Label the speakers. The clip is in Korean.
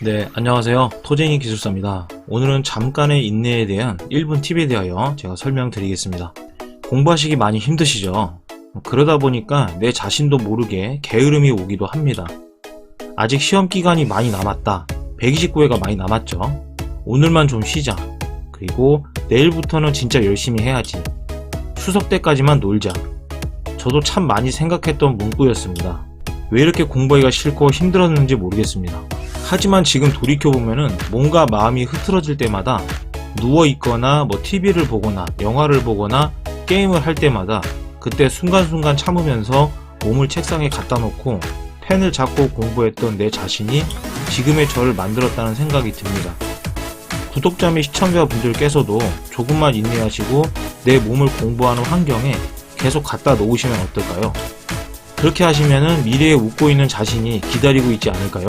Speaker 1: 네, 안녕하세요. 토쟁이 기술사입니다. 오늘은 잠깐의 인내에 대한 1분 팁에 대하여 제가 설명드리겠습니다. 공부하시기 많이 힘드시죠? 그러다 보니까 내 자신도 모르게 게으름이 오기도 합니다. 아직 시험 기간이 많이 남았다. 129회가 많이 남았죠? 오늘만 좀 쉬자. 그리고 내일부터는 진짜 열심히 해야지. 추석 때까지만 놀자. 저도 참 많이 생각했던 문구였습니다. 왜 이렇게 공부하기가 싫고 힘들었는지 모르겠습니다. 하지만 지금 돌이켜보면은 뭔가 마음이 흐트러질 때마다 누워있거나 뭐 TV를 보거나 영화를 보거나 게임을 할 때마다 그때 순간순간 참으면서 몸을 책상에 갖다 놓고 펜을 잡고 공부했던 내 자신이 지금의 저를 만들었다는 생각이 듭니다. 구독자 및 시청자분들께서도 조금만 인내하시고 내 몸을 공부하는 환경에 계속 갖다 놓으시면 어떨까요? 그렇게 하시면은 미래에 웃고 있는 자신이 기다리고 있지 않을까요?